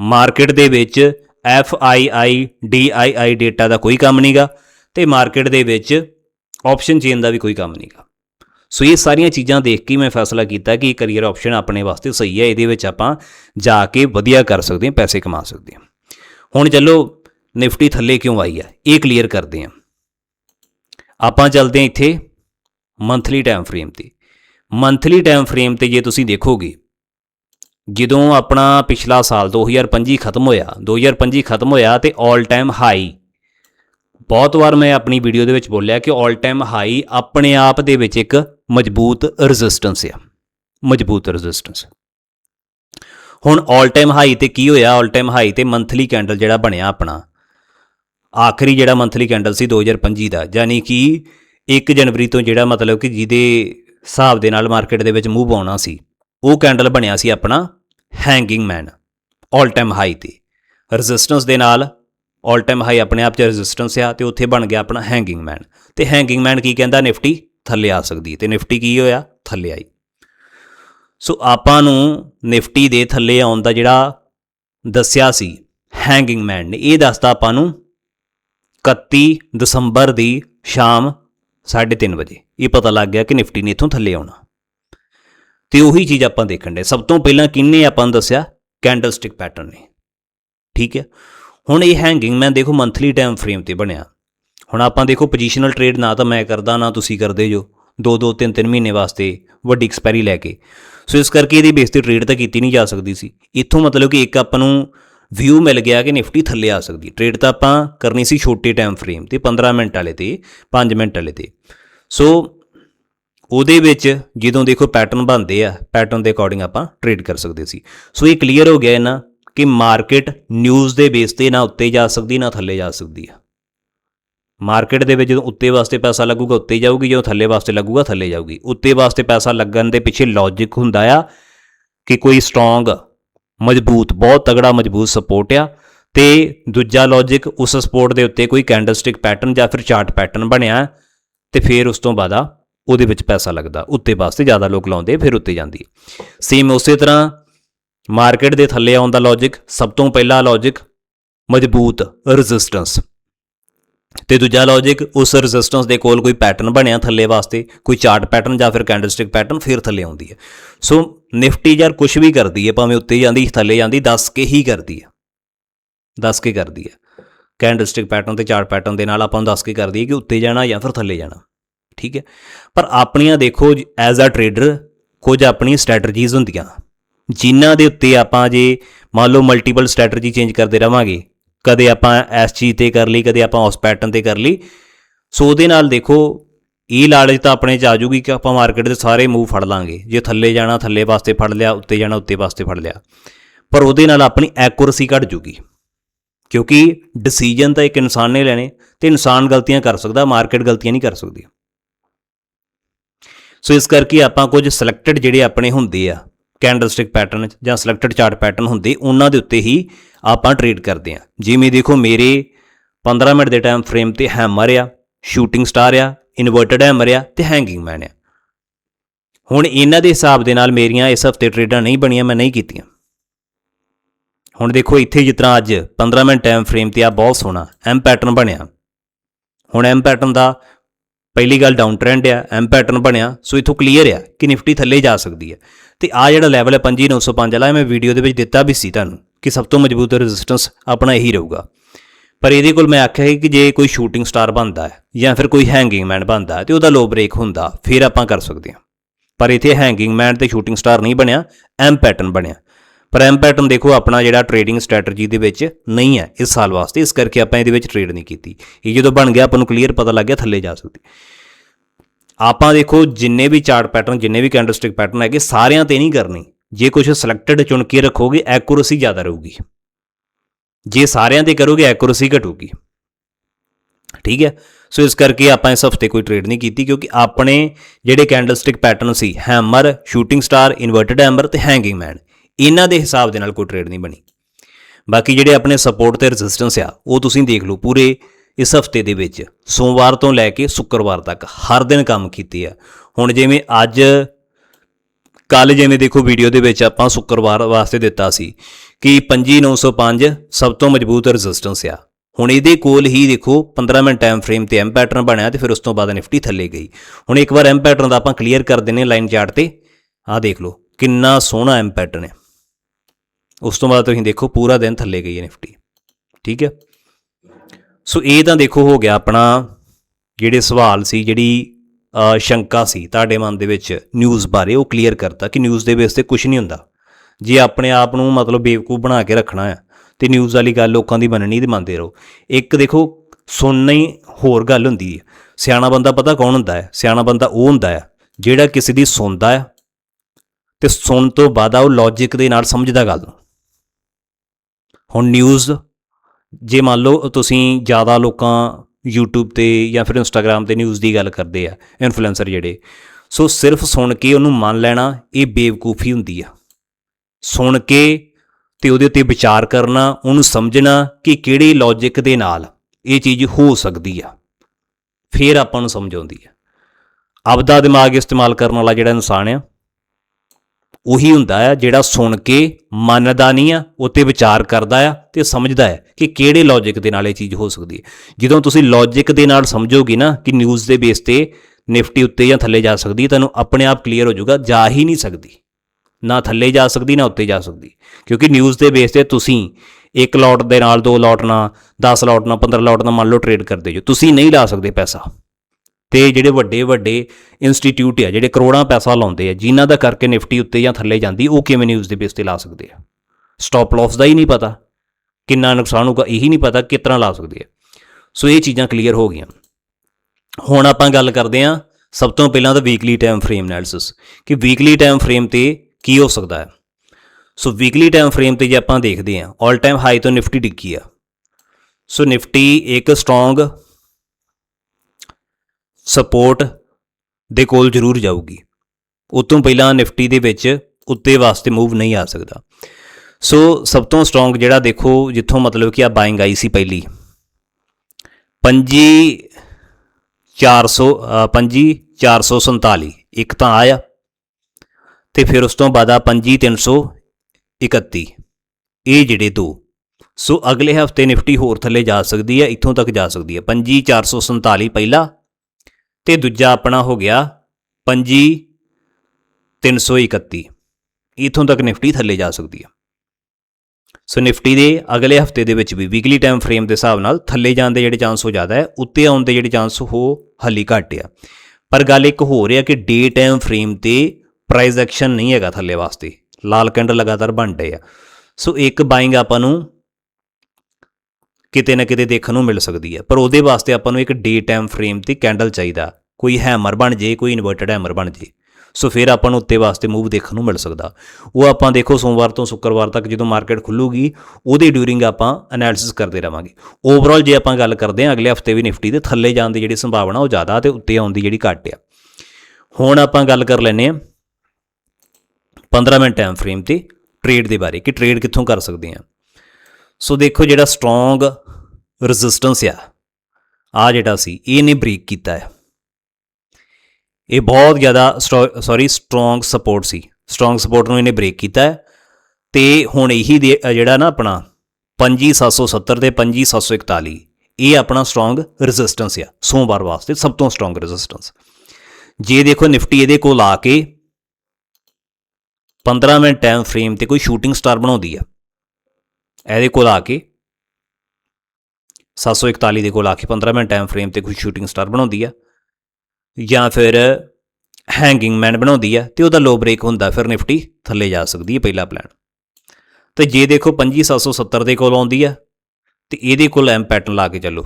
ਮਾਰਕੀਟ ਦੇ ਵਿੱਚ F I I D I I data ਦਾ ਕੋਈ ਕੰਮ ਨਹੀਂਗਾ ਤੇ ਮਾਰਕੀਟ ਦੇ ਵਿੱਚ ਆਪਸ਼ਨ ਚੇਨ ਦਾ ਵੀ ਕੋਈ ਕੰਮ ਨਹੀਂਗਾ ਸੋ ਇਹ ਸਾਰੀਆਂ ਚੀਜ਼ਾਂ ਦੇਖ ਕੇ ਮੈਂ ਫੈਸਲਾ ਕੀਤਾ ਕਿ ਇਹ ਕਰੀਅਰ ਆਪਸ਼ਨ ਆਪਣੇ ਵਾਸਤੇ ਸਹੀ ਹੈ, ਇਹਦੇ ਵਿੱਚ ਆਪਾਂ ਜਾ ਕੇ ਵਧੀਆ ਕਰ ਸਕਦੇ ਹਾਂ, ਪੈਸੇ ਕਮਾ ਸਕਦੇ ਹਾਂ। ਹੁਣ ਚੱਲੋ, ਨਿਫਟੀ ਥੱਲੇ ਕਿਉਂ ਆਈ ਹੈ? ਇਹ ਕਲੀਅਰ ਕਰਦੇ ਹਾਂ। ਆਪਾਂ ਚੱਲਦੇ ਹਾਂ ਇੱਥੇ ਮੰਥਲੀ ਟਾਈਮ ਫਰੇਮ ਤੇ। ਮੰਥਲੀ ਟਾਈਮ ਫਰੇਮ ਤੇ ਜੇ ਤੁਸੀਂ ਦੇਖੋਗੇ ਜਦੋਂ ਆਪਣਾ ਪਿਛਲਾ ਸਾਲ 2025 ਖਤਮ ਹੋਇਆ 2025 ਖਤਮ ਹੋਇਆ ਤੇ 올 ਟਾਈਮ ਹਾਈ ਬਹੁਤ ਵਾਰ ਮੈਂ ਆਪਣੀ ਵੀਡੀਓ ਦੇ ਵਿੱਚ ਬੋਲਿਆ ਕਿ 올 ਟਾਈਮ ਹਾਈ ਆਪਣੇ ਆਪ ਦੇ ਵਿੱਚ ਇੱਕ ਮਜ਼ਬੂਤ ਰੈਜ਼ਿਸਟੈਂਸ ਆ ਮਜ਼ਬੂਤ ਰੈਜ਼ਿਸਟੈਂਸ ਹੁਣ 올 ਟਾਈਮ ਹਾਈ ਤੇ ਕੀ ਹੋਇਆ 올 ਟਾਈਮ ਹਾਈ ਤੇ ਮੰਥਲੀ ਕੈਂਡਲ ਜਿਹੜਾ ਬਣਿਆ ਆਪਣਾ ਆਖਰੀ ਜਿਹੜਾ ਮੰਥਲੀ ਕੈਂਡਲ ਸੀ 2025 ਦਾ ਯਾਨੀ ਕਿ 1 ਜਨਵਰੀ ਤੋਂ ਜਿਹੜਾ ਮਤਲਬ ਕਿ ਜਿਹਦੇ ਹਿਸਾਬ ਦੇ ਨਾਲ ਮਾਰਕੀਟ ਦੇ ਵਿੱਚ ਮੂਵ ਆਉਣਾ ਸੀ। ਉਹ ਕੈਂਡਲ ਬਣਿਆ ਸੀ ਆਪਣਾ ਹੈਂਗਿੰਗ ਮੈਨ 올 ਟਾਈਮ ਹਾਈ ਤੇ। ਰੈਜ਼ਿਸਟੈਂਸ ਦੇ ਨਾਲ 올 ਟਾਈਮ ਹਾਈ ਆਪਣੇ ਆਪ 'ਚ ਰੈਜ਼ਿਸਟੈਂਸ ਆ ਤੇ ਉੱਥੇ ਬਣ ਗਿਆ ਆਪਣਾ ਹੈਂਗਿੰਗ ਮੈਨ ਤੇ ਹੈਂਗਿੰਗ ਮੈਨ ਕੀ ਕਹਿੰਦਾ? ਨਿਫਟੀ ਥੱਲੇ ਆ ਸਕਦੀ ਹੈ। ਤੇ ਨਿਫਟੀ ਕੀ ਹੋਇਆ? ਥੱਲੇ ਆਈ। ਸੋ ਆਪਾਂ ਨੂੰ ਨਿਫਟੀ ਦੇ ਥੱਲੇ ਆਉਣ ਦਾ ਜਿਹੜਾ ਦੱਸਿਆ ਸੀ ਹੈਂਗਿੰਗ ਮੈਨ ਨੇ, ਇਹ ਦੱਸਦਾ ਆਪਾਂ ਨੂੰ 31 ਦਸੰਬਰ ਦੀ ਸ਼ਾਮ 3:30 ਵਜੇ। ਇਹ ਪਤਾ ਲੱਗ ਗਿਆ ਕਿ ਨਿਫਟੀ ਨੇ ਇਥੋਂ ਥੱਲੇ ਆਉਣਾ। ਤੇ ਉਹੀ ਚੀਜ਼ ਆਪਾਂ ਦੇਖਣ ਦੇ ਸਭ ਤੋਂ ਪਹਿਲਾਂ ਕਿੰਨੇ ਆਪਾਂ ਨੂੰ ਦੱਸਿਆ? ਕੈਂਡਲਸਟਿਕ ਪੈਟਰਨ ਨੇ। ਠੀਕ ਹੈ? ਹੁਣ ਇਹ ਹੈਂਗਿੰਗ ਮੈਂ ਦੇਖੋ ਮੰਥਲੀ ਟਾਈਮ ਫਰੇਮ ਤੇ ਬਣਿਆ। ਹੁਣ ਆਪਾਂ ਦੇਖੋ ਪੋਜੀਸ਼ਨਲ ਟ੍ਰੇਡ ਨਾ ਤਾਂ ਮੈਂ ਕਰਦਾ, ਨਾ ਤੁਸੀਂ ਕਰਦੇ ਜੋ। 2-2 3-3 ਮਹੀਨੇ ਵਾਸਤੇ ਵੱਡੀ ਐਕਸਪਾਇਰੀ ਲੈ ਕੇ। ਸੋ ਇਸ ਕਰਕੇ ਇਹਦੀ ਬੇਸ ਤੇ ਟ੍ਰੇਡ ਤਾਂ ਕੀਤੀ ਨਹੀਂ ਜਾ ਸਕਦੀ ਸੀ। ਇੱਥੋਂ ਮਤਲਬ ਕਿ ਇੱਕ ਆਪਾਂ ਨੂੰ ਵਿਊ ਮਿਲ ਗਿਆ ਕਿ ਨਿਫਟੀ ਥੱਲੇ ਆ ਸਕਦੀ ਟ੍ਰੇਡ ਤਾਂ ਆਪਾਂ ਕਰਨੀ ਸੀ ਛੋਟੇ ਟਾਈਮ ਫਰੇਮ ਤੇ 15 ਮਿੰਟ ਵਾਲੇ ਤੇ 5 ਮਿੰਟ ਵਾਲੇ ਤੇ। ਸੋ ਉਹਦੇ ਵਿੱਚ ਜਦੋਂ ਦੇਖੋ ਪੈਟਰਨ ਬਣਦੇ ਆ ਪੈਟਰਨ ਦੇ ਅਕੋਰਡਿੰਗ ਆਪਾਂ ਟ੍ਰੇਡ ਕਰ ਸਕਦੇ ਸੀ। ਸੋ ਇਹ ਕਲੀਅਰ ਹੋ ਗਿਆ ਨਾ ਕਿ ਮਾਰਕੀਟ ਨਿਊਜ਼ ਦੇ ਬੇਸ ਤੇ ਨਾ ਉੱਤੇ ਜਾ ਸਕਦੀ, ਨਾ ਥੱਲੇ ਜਾ ਸਕਦੀ ਆ। ਮਾਰਕੀਟ ਦੇ ਵਿੱਚ ਜਦੋਂ ਉੱਤੇ ਵਾਸਤੇ ਪੈਸਾ ਲੱਗੂਗਾ, ਉੱਤੇ ਜਾਊਗੀ, ਜਦੋਂ ਥੱਲੇ ਵਾਸਤੇ ਲੱਗੂਗਾ, ਥੱਲੇ ਜਾਊਗੀ। ਉੱਤੇ ਵਾਸਤੇ ਪੈਸਾ ਲੱਗਣ ਦੇ ਪਿੱਛੇ ਲੌਜੀਕ ਹੁੰਦਾ ਆ ਕਿ ਕੋਈ ਸਟਰੋਂਗ ਮਜ਼ਬੂਤ, ਬਹੁਤ ਤਗੜਾ ਮਜ਼ਬੂਤ ਸਪੋਰਟ ਆ। ਤੇ ਦੂਜਾ ਲੌਜੀਕ ਉਸ ਸਪੋਰਟ ਦੇ ਉੱਤੇ ਕੋਈ ਕੈਂਡਲਸਟਿਕ ਪੈਟਰਨ ਜਾਂ ਫਿਰ ਚਾਰਟ ਪੈਟਰਨ ਬਣਿਆ ਤੇ ਫਿਰ ਉਸ ਤੋਂ ਬਾਅਦ ਉਹਦੇ ਵਿੱਚ ਪੈਸਾ ਲੱਗਦਾ। ਉੱਤੇ ਵਾਸਤੇ ਜ਼ਿਆਦਾ ਲੋਕ ਲਾਉਂਦੇ, ਫਿਰ ਉੱਤੇ ਜਾਂਦੀ ਸੇਮ ਉਸੇ ਤਰ੍ਹਾਂ ਮਾਰਕੀਟ ਦੇ ਥੱਲੇ ਆਉਣ ਦਾ ਲੌਜੀਕ ਸਭ ਤੋਂ ਪਹਿਲਾ ਲੌਜੀਕ ਮਜ਼ਬੂਤ ਰੈਜ਼ਿਸਟੈਂਸ ਤੇ ਦੂਜਾ ਲੌਜੀਕ ਉਸ ਰੈਜ਼ਿਸਟੈਂਸ ਦੇ ਕੋਲ ਕੋਈ ਪੈਟਰਨ ਬਣਿਆ ਥੱਲੇ ਵਾਸਤੇ, ਕੋਈ ਚਾਰਟ ਪੈਟਰਨ ਜਾਂ ਫਿਰ ਕੈਂਡਲਸਟਿਕ ਪੈਟਰਨ ਫਿਰ ਥੱਲੇ ਆਉਂਦੀ ਹੈ। ਸੋ ਨਿਫਟੀ ਯਾਰ ਕੁਝ ਵੀ ਕਰਦੀ ਹੈ, ਭਾਵੇਂ ਉੱਤੇ ਜਾਂਦੀ, ਥੱਲੇ ਜਾਂਦੀ, ਦੱਸ ਕੇ ਹੀ ਕਰਦੀ ਹੈ। ਦੱਸ ਕੇ ਕਰਦੀ ਹੈ। ਕੈਂਡਲਸਟਿਕ ਪੈਟਰਨ ਤੇ ਚਾਰਟ ਪੈਟਰਨ ਦੇ ਨਾਲ ਆਪਾਂ ਨੂੰ ਦੱਸ ਕੇ ਕਰਦੀ ਹੈ ਕਿ ਉੱਤੇ ਜਾਣਾ ਜਾਂ ਫਿਰ ਥੱਲੇ ਜਾਣਾ, ਠੀਕ ਹੈ? ਪਰ ਆਪਣੀਆਂ ਦੇਖੋ ਐਜ਼ ਅ ਟਰੇਡਰ ਕੁਝ ਆਪਣੀਆਂ ਸਟ੍ਰੈਟਜੀਜ਼ ਹੁੰਦੀਆਂ। ਜਿਨ੍ਹਾਂ ਦੇ ਉੱਤੇ ਆਪਾਂ ਜੇ ਮੰਨ ਲਓ ਮਲਟੀਪਲ ਸਟ੍ਰੈਟਜੀ ਚੇਂਜ ਕਰਦੇ ਰਵਾਂਗੇ, ਕਦੇ ਆਪਾਂ ਇਸ ਚੀਜ਼ ਤੇ ਕਰ ਲਈ, ਕਦੇ ਆਪਾਂ ਉਸ ਪੈਟਰਨ ਤੇ ਕਰ ਲਈ, ਸੋ ਉਹਦੇ ਨਾਲ ਦੇਖੋ ਇਹ ਲਾਲਚ ਤਾਂ ਆਪਣੇ ਚ ਆ ਜੂਗੀ ਕਿ ਆਪਾਂ ਮਾਰਕੀਟ ਦੇ ਸਾਰੇ ਮੂਵ ਫੜ ਲਾਂਗੇ। ਜੇ ਥੱਲੇ ਜਾਣਾ, ਥੱਲੇ ਵਾਸਤੇ ਫੜ ਲਿਆ, ਉੱਤੇ ਜਾਣਾ, ਉੱਤੇ ਵਾਸਤੇ ਫੜ ਲਿਆ। ਪਰ ਉਹਦੇ ਨਾਲ ਆਪਣੀ ਐਕੂਰੇਸੀ ਘਟ ਜੂਗੀ ਕਿਉਂਕਿ ਡਿਸੀਜਨ ਤਾਂ ਇੱਕ ਇਨਸਾਨ ਨੇ ਲੈਣੇ, ਤੇ ਇਨਸਾਨ ਗਲਤੀਆਂ ਕਰ ਸਕਦਾ ਮਾਰਕੀਟ ਗਲਤੀਆਂ ਨਹੀਂ ਕਰ ਸਕਦੀ। ਸੋ ਇਸ ਕਰਕੇ ਆਪਾਂ ਕੁਝ ਸਿਲੈਕਟਡ ਜਿਹੜੇ ਆਪਣੇ ਹੁੰਦੇ ਆ ਕੈਂਡਲਸਟਿਕ ਪੈਟਰਨ ਜਾਂ ਸਿਲੈਕਟਡ ਚਾਰਟ ਪੈਟਰਨ ਹੁੰਦੇ, ਉਹਨਾਂ ਦੇ ਉੱਤੇ ਹੀ ਆਪਾਂ ਟ੍ਰੇਡ ਕਰਦੇ ਆ। ਜਿਵੇਂ ਦੇਖੋ ਮੇਰੇ 15 ਮਿੰਟ ਦੇ ਟਾਈਮ ਫਰੇਮ ਤੇ ਹੈਮਰ ਆ ਸ਼ੂਟਿੰਗ ਸਟਾਰ ਆ ਇਨਵਰਟਡ ਹੈਮਰ ਆ ਤੇ ਹੈਂਗਿੰਗ ਮੈਨ ਆ ਹੁਣ ਇਹਨਾਂ ਦੇ ਹਿਸਾਬ ਦੇ ਨਾਲ ਮੇਰੀਆਂ ਇਸ ਹਫ਼ਤੇ ਟ੍ਰੇਡਾਂ ਨਹੀਂ ਬਣੀਆਂ, ਮੈਂ ਨਹੀਂ ਕੀਤੀਆਂ। ਹੁਣ ਦੇਖੋ, ਇੱਥੇ ਜਿਸ ਤਰ੍ਹਾਂ ਅੱਜ 15 ਮਿੰਟ ਟਾਈਮ ਫਰੇਮ ਤੇ ਆ, ਬਹੁਤ ਸੋਹਣਾ ਐਮ ਪੈਟਰਨ ਬਣਿਆ। ਹੁਣ ਐਮ ਪੈਟਰਨ ਦਾ ਪਹਿਲੀ ਗੱਲ ਡਾਊਨ ਟ੍ਰੈਂਡ ਆ ਐਮ ਪੈਟਰਨ ਬਣਿਆ, ਸੋ ਇਥੋਂ ਕਲੀਅਰ ਆ ਕਿ ਨਿਫਟੀ ਥੱਲੇ ਜਾ ਸਕਦੀ ਹੈ। ਤੇ ਆ ਜਿਹੜਾ ਲੈਵਲ ਹੈ 5905 ਵਾਲਾ, ਇਹ ਮੈਂ ਵੀਡੀਓ ਦੇ ਵਿੱਚ ਦਿੱਤਾ ਵੀ ਸੀ ਤੁਹਾਨੂੰ ਕਿ ਸਭ ਤੋਂ ਮਜ਼ਬੂਤ ਰੈਜ਼ਿਸਟੈਂਸ ਆਪਣਾ ਇਹੀ ਰਹੂਗਾ। ਪਰ ਇਹਦੇ ਕੋਲ ਮੈਂ ਆਖਿਆ ਸੀ ਕਿ ਜੇ ਕੋਈ ਸ਼ੂਟਿੰਗ ਸਟਾਰ ਬਣਦਾ ਹੈ ਜਾਂ ਫਿਰ ਕੋਈ ਹੈਂਗਿੰਗ ਮੈਨ ਬਣਦਾ ਹੈ ਤੇ ਉਹਦਾ ਲੋ ਬ੍ਰੇਕ ਹੁੰਦਾ, ਫਿਰ ਆਪਾਂ ਕਰ ਸਕਦੇ ਹਾਂ। ਪਰ ਇੱਥੇ ਹੈਂਗਿੰਗ ਮੈਨ ਤੇ ਸ਼ੂਟਿੰਗ ਸਟਾਰ ਨਹੀਂ ਬਣਿਆ ਐਮ ਪੈਟਰਨ ਬਣਿਆ। ਪਰ ਐਮ ਪੈਟਰਨ ਦੇਖੋ, ਆਪਣਾ ਜਿਹੜਾ ਟ੍ਰੇਡਿੰਗ ਸਟ੍ਰੈਟਜੀ ਦੇ ਵਿੱਚ ਨਹੀਂ ਹੈ ਇਸ ਸਾਲ ਵਾਸਤੇ, ਇਸ ਕਰਕੇ ਆਪਾਂ ਇਹਦੇ ਵਿੱਚ ਟ੍ਰੇਡ ਨਹੀਂ ਕੀਤੀ। ਇਹ ਜਦੋਂ ਬਣ ਗਿਆ, ਆਪਾਂ ਨੂੰ ਕਲੀਅਰ ਪਤਾ ਲੱਗ ਗਿਆ, ਥੱਲੇ ਜਾ ਸਕਦੀ। ਆਪਾਂ ਦੇਖੋ, ਜਿੰਨੇ ਵੀ ਚਾਰਟ ਪੈਟਰਨ ਜਿੰਨੇ ਵੀ ਕੈਂਡਲਸਟਿਕ ਪੈਟਰਨ ਹੈਗੇ, ਸਾਰਿਆਂ ਤੇ ਨਹੀਂ ਕਰਨੀ। ਜੇ ਕੁਝ ਸਿਲੈਕਟਡ ਚੁਣ ਕੇ ਰੱਖੋਗੇ ਐਕੂਰੇਸੀ ਜ਼ਿਆਦਾ ਰਹੂਗੀ। ਜੇ ਸਾਰਿਆਂ ਤੇ ਕਰੋਗੇ ਐਕੂਰੇਸੀ ਘਟੂਗੀ। ਠੀਕ ਹੈ? ਸੋ ਇਸ ਕਰਕੇ ਆਪਾਂ ਇਸ ਹਫ਼ਤੇ ਕੋਈ ਟ੍ਰੇਡ ਨਹੀਂ ਕੀਤੀ, ਕਿਉਂਕਿ ਆਪਣੇ ਜਿਹੜੇ ਕੈਂਡਲਸਟਿਕ ਪੈਟਰਨ ਸੀ hammer shooting star inverted hammer ਤੇ ਹੈਂਗਿੰਗ ਮੈਨ ਇਹਨਾਂ ਦੇ ਹਿਸਾਬ ਦੇ ਨਾਲ ਕੋਈ ਟ੍ਰੇਡ ਨਹੀਂ ਬਣੀ। ਬਾਕੀ ਜਿਹੜੇ ਆਪਣੇ ਸਪੋਰਟ ਤੇ ਰੈਜ਼ਿਸਟੈਂਸ ਆ, ਉਹ ਤੁਸੀਂ ਦੇਖ ਲਓ ਪੂਰੇ ਇਸ ਹਫ਼ਤੇ ਦੇ ਵਿੱਚ, ਸੋਮਵਾਰ ਤੋਂ ਲੈ ਕੇ ਸ਼ੁੱਕਰਵਾਰ ਤੱਕ, ਹਰ ਦਿਨ ਕੰਮ ਕੀਤੇ ਆ। ਹੁਣ ਜਿਵੇਂ ਅੱਜ ਕੱਲ ਜਿਵੇਂ ਦੇਖੋ ਵੀਡੀਓ ਦੇ ਵਿੱਚ ਆਪਾਂ ਸ਼ੁੱਕਰਵਾਰ ਵਾਸਤੇ ਦਿੱਤਾ ਸੀ ਕਿ 25905 ਸਭ ਤੋਂ ਮਜ਼ਬੂਤ ਰੈਜ਼ਿਸਟੈਂਸ ਆ। ਹੁਣ ਇਹਦੇ ਕੋਲ ਹੀ ਦੇਖੋ 15 ਮਿੰਟ ਟਾਈਮ ਫਰੇਮ ਤੇ ਐਮ ਪੈਟਰਨ ਬਣਿਆ ਤੇ ਫਿਰ ਉਸ ਤੋਂ ਬਾਅਦ ਨਿਫਟੀ ਥੱਲੇ ਗਈ। ਹੁਣ ਇੱਕ ਵਾਰ ਐਮ ਪੈਟਰਨ ਦਾ ਆਪਾਂ ਕਲੀਅਰ ਕਰ ਦਿੰਨੇ ਲਾਈਨ ਚਾਰਟ ਤੇ। ਆਹ ਦੇਖ ਲਓ, ਕਿੰਨਾ ਸੋਹਣਾ ਐਮ ਪੈਟਰਨ ਹੈ ਉਸ ਤੋਂ ਬਾਅਦ ਤੁਸੀਂ ਦੇਖੋ ਪੂਰਾ ਦਿਨ ਥੱਲੇ ਗਈ ਹੈ ਨਿਫਟੀ ਠੀਕ ਹੈ? ਸੋ ਇਹ ਤਾਂ ਦੇਖੋ ਹੋ ਗਿਆ ਆਪਣਾ ਜਿਹੜੇ ਸਵਾਲ ਸੀ, ਜਿਹੜੀ ਸ਼ੰਕਾ ਸੀ ਤੁਹਾਡੇ ਮਨ ਦੇ ਵਿੱਚ ਨਿਊਜ਼ ਬਾਰੇ, ਉਹ ਕਲੀਅਰ ਕਰਤਾ ਕਿ ਨਿਊਜ਼ ਦੇ ਬੇਸ ਤੇ ਕੁਝ ਨਹੀਂ ਹੁੰਦਾ। ਜੇ ਆਪਣੇ ਆਪ ਨੂੰ ਮਤਲਬ ਬੇਵਕੂਫ ਬਣਾ ਕੇ ਰੱਖਣਾ ਹੈ ਤੇ ਨਿਊਜ਼ ਵਾਲੀ ਗੱਲ ਲੋਕਾਂ ਦੀ ਮੰਨਣੀ ਤੇ ਮੰਨਦੇ ਰਹੋ। ਇੱਕ ਦੇਖੋ, ਸੁਣਨੀ ਹੋਰ ਗੱਲ ਹੁੰਦੀ ਹੈ। ਸਿਆਣਾ ਬੰਦਾ ਪਤਾ ਕੌਣ ਹੁੰਦਾ ਹੈ? ਸਿਆਣਾ ਬੰਦਾ ਉਹ ਹੁੰਦਾ ਹੈ ਜਿਹੜਾ ਕਿਸੇ ਦੀ ਸੁਣਦਾ ਹੈ ਤੇ ਸੁਣ ਤੋਂ ਬਾਅਦ ਆ ਉਹ ਲੌਜੀਕ ਦੇ ਨਾਲ ਸਮਝਦਾ ਗੱਲ ਨੂੰ। ਹੁਣ ਨਿਊਜ਼ ਜੇ ਮੰਨ ਲਓ ਤੁਸੀਂ ਜ਼ਿਆਦਾ ਲੋਕਾਂ YouTube ਤੇ ਜਾਂ ਫਿਰ Instagram ਤੇ ਨਿਊਜ਼ ਦੀ ਗੱਲ ਕਰਦੇ ਆ ਇਨਫਲੂਐਂਸਰ ਜਿਹੜੇ, ਸੋ ਸਿਰਫ ਸੁਣ ਕੇ ਉਹਨੂੰ ਮੰਨ ਲੈਣਾ ਇਹ ਬੇਵਕੂਫੀ ਹੁੰਦੀ ਆ। ਸੁਣ ਕੇ ਤੇ ਉਹਦੇ ਉੱਤੇ ਵਿਚਾਰ ਕਰਨਾ, ਉਹਨੂੰ ਸਮਝਣਾ ਕਿ ਕਿਹੜੇ ਲੌਜੀਕ ਦੇ ਨਾਲ ਇਹ ਚੀਜ਼ ਹੋ ਸਕਦੀ ਆ। ਫਿਰ ਆਪਾਂ ਨੂੰ ਸਮਝ ਆਉਂਦੀ ਆ। ਆਪਦਾ ਦਿਮਾਗ ਇਸਤੇਮਾਲ ਕਰਨ ਵਾਲਾ ਜਿਹੜਾ ਇਨਸਾਨ ਆ, ਉਹੀ ਹੁੰਦਾ ਆ ਜਿਹੜਾ ਸੁਣ ਕੇ ਮੰਨਦਾ ਨਹੀਂ ਆ ਉੱਤੇ ਵਿਚਾਰ ਕਰਦਾ ਆ ਤੇ ਸਮਝਦਾ ਹੈ ਕਿ ਕਿਹੜੇ ਲੌਜੀਕ ਦੇ ਨਾਲ ਇਹ ਚੀਜ਼ ਹੋ ਸਕਦੀ ਹੈ ਜਦੋਂ ਤੁਸੀਂ ਲੌਜੀਕ ਦੇ ਨਾਲ ਸਮਝੋਗੇ ਨਾ ਕਿ ਨਿਊਜ਼ ਦੇ ਬੇਸ ਤੇ ਨਿਫਟੀ ਉੱਤੇ ਜਾਂ ਥੱਲੇ ਜਾ ਸਕਦੀ ਹੈ ਤੁਹਾਨੂੰ ਆਪਣੇ ਆਪ ਕਲੀਅਰ ਹੋ ਜਾਊਗਾ, ਜਾ ਹੀ ਨਹੀਂ ਸਕਦੀ। ਨਾ ਥੱਲੇ ਜਾ ਸਕਦੀ, ਨਾ ਉੱਤੇ ਜਾ ਸਕਦੀ। ਕਿਉਂਕਿ ਨਿਊਜ਼ ਦੇ ਬੇਸ ਤੇ ਤੁਸੀਂ ਇੱਕ ਲੋਟ ਦੇ ਨਾਲ ਦੋ ਲੋਟ ਨਾਲ 10 ਲੋਟ ਨਾਲ 15 ਲੋਟ ਨਾਲ ਮੰਨ ਲਓ ਟ੍ਰੇਡ ਕਰਦੇ ਜੋ। ਤੁਸੀਂ ਨਹੀਂ ਲਾ ਸਕਦੇ ਪੈਸਾ। ਤੇ ਜਿਹੜੇ ਵੱਡੇ ਵੱਡੇ ਇੰਸਟੀਚਿਊਟ ਆ, ਜਿਹੜੇ ਕਰੋੜਾਂ ਪੈਸਾ ਲਾਉਂਦੇ ਆ, ਜਿਨ੍ਹਾਂ ਦਾ ਕਰਕੇ ਨਿਫਟੀ ਉੱਤੇ ਜਾਂ ਥੱਲੇ ਜਾਂਦੀ, ਉਹ ਕਿਵੇਂ ਨਿਊਜ਼ ਦੇ ਬੇਸ ਤੇ ਲਾ ਸਕਦੇ ਆ? ਸਟਾਪ ਲਾਸ ਦਾ ਹੀ ਨਹੀਂ ਪਤਾ। ਕਿੰਨਾ ਨੁਕਸਾਨ ਹੋਊਗਾ, ਇਹੀ ਨਹੀਂ ਪਤਾ ਕਿਸ ਤਰ੍ਹਾਂ ਲਾ ਸਕਦੇ ਆ। ਸੋ ਇਹ ਚੀਜ਼ਾਂ ਕਲੀਅਰ ਹੋ ਗਈਆਂ। ਹੁਣ ਆਪਾਂ ਗੱਲ ਕਰਦੇ ਆ ਸਭ ਤੋਂ ਪਹਿਲਾਂ ਤਾਂ ਵੀਕਲੀ ਟਾਈਮ ਫਰੇਮ ਐਨਾਲਿਸਿਸ ਕਿ ਵੀਕਲੀ ਟਾਈਮ ਫਰੇਮ ਤੇ ਕੀ ਹੋ ਸਕਦਾ ਹੈ? ਸੋ ਵੀਕਲੀ ਟਾਈਮ ਫਰੇਮ ਤੇ ਜੇ ਆਪਾਂ ਦੇਖਦੇ ਹਾਂ 올 ਟਾਈਮ ਹਾਈ ਤੋਂ ਨਿਫਟੀ ਡਿੱਗੀ ਆ। ਸੋ ਨਿਫਟੀ ਇੱਕ ਸਟਰੋਂਗ ਸਪੋਰਟ ਦੇ ਕੋਲ ਜ਼ਰੂਰ ਜਾਊਗੀ। ਉਸ ਤੋਂ ਪਹਿਲਾਂ ਨਿਫਟੀ ਦੇ ਵਿੱਚ ਉੱਤੇ ਵਾਸਤੇ ਮੂਵ ਨਹੀਂ ਆ ਸਕਦਾ। ਸੋ ਸਭ ਤੋਂ ਸਟਰੋਂਗ ਜਿਹੜਾ ਦੇਖੋ ਜਿੱਥੋਂ ਮਤਲਬ ਕਿ ਆ ਬਾਇੰਗ ਆਈ ਸੀ ਪਹਿਲੀ। ਪੰਜੀ 400 ਅ, ਪੰਜੀ 447 ਇੱਕ ਤਾਂ ਆਇਆ। ਤੇ ਫਿਰ ਉਸ ਤੋਂ ਬਾਅਦ ਆ ਪੰਜੀ 331 ਇਹ ਜਿਹੜੇ ਦੋ। ਸੋ ਅਗਲੇ ਹਫ਼ਤੇ ਨਿਫਟੀ ਹੋਰ ਥੱਲੇ ਜਾ ਸਕਦੀ ਹੈ, ਇੱਥੋਂ ਤੱਕ ਜਾ ਸਕਦੀ ਹੈ। ਪੰਜੀ 447 ਪਹਿਲਾ ਤੇ ਦੂਜਾ ਆਪਣਾ ਹੋ ਗਿਆ ਪੰਜੀ 331 ਇਥੋਂ ਤੱਕ ਨਿਫਟੀ ਥੱਲੇ ਜਾ ਸਕਦੀ ਹੈ। ਸੋ ਨਿਫਟੀ ਦੇ ਅਗਲੇ ਹਫ਼ਤੇ ਦੇ ਵਿੱਚ ਵੀ ਵੀਕਲੀ ਟਾਈਮ ਫਰੇਮ ਦੇ ਹਿਸਾਬ ਨਾਲ ਥੱਲੇ ਜਾਣ ਦੇ ਜਿਹੜੇ ਚਾਂਸ ਹੋ ਜ਼ਿਆਦਾ ਹੈ, ਉੱਤੇ ਆਉਣ ਦੇ ਜਿਹੜੇ ਚਾਂਸ ਉਹ ਹੱਲੀ ਘੱਟ ਆ। ਪਰ ਗੱਲ ਇੱਕ ਹੋ ਰਿਹਾ ਕਿ ਡੇ ਟਾਈਮ ਫਰੇਮ ਤੇ ਪ੍ਰਾਈਸ ਐਕਸ਼ਨ ਨਹੀਂ ਹੈਗਾ ਥੱਲੇ ਵਾਸਤੇ। ਲਾਲ ਕੈਂਡਲ ਲਗਾਤਾਰ ਬਣ ਰਹੇ ਆ। ਸੋ ਇੱਕ ਬਾਇੰਗ ਆਪਾਂ ਨੂੰ ਕਿਤੇ ਨਾ ਕਿਤੇ ਦੇਖਣ ਨੂੰ ਮਿਲ ਸਕਦੀ ਹੈ ਪਰ ਉਹਦੇ ਵਾਸਤੇ ਆਪਾਂ ਨੂੰ ਇੱਕ ਡੇ ਟਾਈਮ ਫਰੇਮ ਤੇ ਕੈਂਡਲ ਚਾਹੀਦਾ। ਕੋਈ ਹੈਮਰ ਬਣ ਜੇ, ਕੋਈ ਇਨਵਰਟਡ ਹੈਮਰ ਬਣ ਜੇ। ਸੋ ਫਿਰ ਆਪਾਂ ਨੂੰ ਉੱਤੇ ਵਾਸਤੇ ਮੂਵ ਦੇਖਣ ਨੂੰ ਮਿਲ ਸਕਦਾ। ਉਹ ਆਪਾਂ ਦੇਖੋ ਸੋਮਵਾਰ ਤੋਂ ਸ਼ੁੱਕਰਵਾਰ ਤੱਕ ਜਦੋਂ ਮਾਰਕੀਟ ਖੁੱਲੂਗੀ, ਉਹਦੇ ਡਿਊਰਿੰਗ ਆਪਾਂ ਐਨਾਲਿਸਿਸ ਕਰਦੇ ਰਵਾਂਗੇ। ਓਵਰਆਲ ਜੇ ਆਪਾਂ ਗੱਲ ਕਰਦੇ ਹਾਂ ਅਗਲੇ ਹਫ਼ਤੇ ਵੀ ਨਿਫਟੀ ਦੇ ਥੱਲੇ ਜਾਣ ਦੀ ਜਿਹੜੀ ਸੰਭਾਵਨਾ ਉਹ ਜ਼ਿਆਦਾ ਤੇ ਉੱਤੇ ਆਉਣ ਦੀ ਜਿਹੜੀ ਘੱਟ ਆ। ਹੁਣ ਆਪਾਂ ਗੱਲ ਕਰ ਲੈਨੇ ਆ 15 ਮਿੰਟ ਟਾਈਮ ਫਰੇਮ ਤੇ ਟ੍ਰੇਡ ਦੇ ਬਾਰੇ ਕਿ ਟ੍ਰੇਡ ਕਿੱਥੋਂ ਕਰ ਸਕਦੇ ਆ। ਸੋ ਦੇਖੋ ਜਿਹੜਾ ਸਟਰੋਂਗ ਰੈਜ਼ਿਸਟੈਂਸ ਆ ਆ ਜਿਹੜਾ ਸੀ, ਇਹਨੇ ਬ੍ਰੇਕ ਕੀਤਾ ਹੈ ਇਹ ਬਹੁਤ ਜ਼ਿਆਦਾ ਸੌਰੀ ਸਟਰੋਂਗ ਸਪੋਰਟ ਸੀ। ਸਟਰੋਂਗ ਸਪੋਰਟ ਨੂੰ ਇਹਨੇ ਬ੍ਰੇਕ ਕੀਤਾ ਹੈ ਤੇ ਹੁਣ ਇਹੀ ਦੇ- ਜਿਹੜਾ ਨਾ ਆਪਣਾ 25770 ਤੇ 25741 ਇਹ ਆਪਣਾ ਸਟਰੋਂਗ ਰੈਜ਼ਿਸਟੈਂਸ ਆ। ਸੋਮਵਾਰ ਵਾਸਤੇ ਸਭ ਤੋਂ ਸਟਰੋਂਗ ਰੈਜ਼ਿਸਟੈਂਸ ਜੇ ਦੇਖੋ ਨਿਫਟੀ ਇਹਦੇ ਕੋਲ ਆ ਕੇ 15 ਮਿੰਟ ਟਾਈਮ ਫਰੇਮ ਤੇ ਕੋਈ ਸ਼ੂਟਿੰਗ ਸਟਾਰ ਬਣਾਉਂਦੀ ਆ। ਇਹਦੇ ਕੋਲ ਆ ਕੇ 741 ਦੇ ਕੋਲ ਆ ਕੇ 15 ਮਿੰਟ ਟਾਈਮ ਫਰੇਮ ਤੇ ਕੋਈ ਸ਼ੂਟਿੰਗ ਸਟਾਰ ਬਣਾਉਂਦੀ ਆ। ਜਾਂ ਫਿਰ ਹੈਂਗਿੰਗ ਮੈਨ ਬਣਾਉਂਦੀ ਆ ਤੇ ਉਹਦਾ ਲੋ ਬ੍ਰੇਕ ਹੁੰਦਾ, ਫਿਰ ਨਿਫਟੀ ਥੱਲੇ ਜਾ ਸਕਦੀ ਹੈ ਪਹਿਲਾ ਪਲਾਨ ਤੇ ਜੇ ਦੇਖੋ 25770 ਦੇ ਕੋਲ ਆਉਂਦੀ ਆ, ਤੇ ਇਹਦੇ ਕੋਲ ਐਮ ਪੈਟਰਨ ਲਾ ਕੇ ਚੱਲੋ।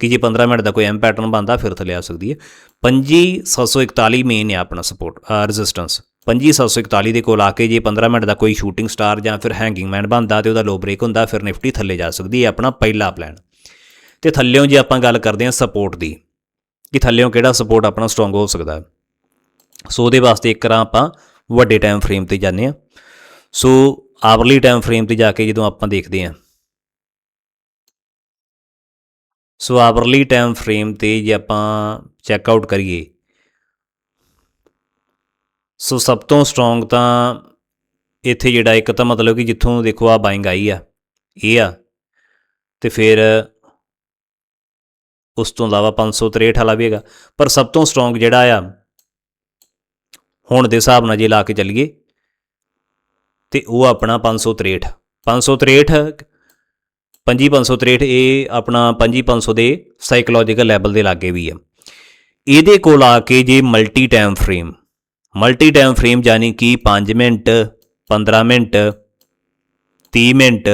ਕਿ ਜੇ 15 ਮਿੰਟ ਦਾ ਕੋਈ ਐਮ ਪੈਟਰਨ ਬਣਦਾ, ਫਿਰ ਥੱਲੇ ਆ ਸਕਦੀ ਹੈ 25741 ਮੇਨ ਹੈ ਆਪਣਾ ਸਪੋਰਟ ਰੈਜ਼ਿਸਟੈਂਸ 25741 ਦੇ ਕੋਲ ਆ ਕੇ ਜੇ 15 ਮਿੰਟ ਦਾ ਕੋਈ ਸ਼ੂਟਿੰਗ ਸਟਾਰ ਜਾਂ ਫਿਰ ਹੈਂਗਿੰਗ ਮੈਨ ਬਣਦਾ ਤੇ ਉਹਦਾ ਲੋ ਬ੍ਰੇਕ ਹੁੰਦਾ, ਫਿਰ ਨਿਫਟੀ ਥੱਲੇ ਜਾ ਸਕਦੀ ਹੈ, ਆਪਣਾ ਪਹਿਲਾ ਪਲਾਨ ਤੇ ਥੱਲਿਓਂ ਜੇ ਆਪਾਂ ਗੱਲ ਕਰਦੇ ਹਾਂ ਸਪੋਰਟ ਦੀ, ਕਿ ਥੱਲਿਓਂ ਕਿਹੜਾ ਸਪੋਰਟ ਆਪਣਾ ਸਟਰੋਂਗ ਹੋ ਸਕਦਾ। ਹੈ ਸੋ ਉਹਦੇ ਵਾਸਤੇ ਇੱਕ ਰਾਂ ਆਪਾਂ ਵੱਡੇ ਟਾਈਮ ਫਰੇਮ ਤੇ ਜਾਂਦੇ ਆ ਸੋ ਆਵਰਲੀ ਟਾਈਮ ਫਰੇਮ ਤੇ ਜਾ ਕੇ ਜਦੋਂ ਆਪਾਂ ਦੇਖਦੇ ਆ ਸੋ ਆਵਰਲੀ ਟਾਈਮ ਫਰੇਮ ਤੇ ਜੇ ਆਪਾਂ ਚੈੱਕ ਆਊਟ ਕਰੀਏ ਸੋ ਸਭ ਤੋਂ ਸਟਰੋਂਗ ਤਾਂ ਇੱਥੇ ਜਿਹੜਾ ਇੱਕ ਤਾਂ ਮਤਲਬ ਕਿ ਜਿੱਥੋਂ ਦੇਖੋ ਆ ਬਾਇੰਗ ਆਈ ਆ, ਇਹ ਆ। ਤੇ ਫਿਰ ਉਸ ਤੋਂ ਇਲਾਵਾ 563 ਵਾਲਾ ਵੀ ਹੈਗਾ। ਪਰ ਸਭ ਤੋਂ ਸਟਰੋਂਗ ਜਿਹੜਾ ਆ, ਹੁਣ ਦੇ ਹਿਸਾਬ ਨਾਲ ਜੇ ਲਾ ਕੇ ਚੱਲੀਏ, ਤੇ ਉਹ ਆਪਣਾ 563 563 5563 ਇਹ ਆਪਣਾ 5500 ਦੇ ਸਾਈਕੋਲੋਜੀਕਲ ਲੈਵਲ ਦੇ ਲਾਗੇ ਵੀ ਆ। ਇਹਦੇ ਕੋਲ ਆ ਕੇ ਜੇ multi time frame multi time frame ਯਾਨੀ ਕਿ 5 ਮਿੰਟ 15 ਮਿੰਟ 30 ਮਿੰਟ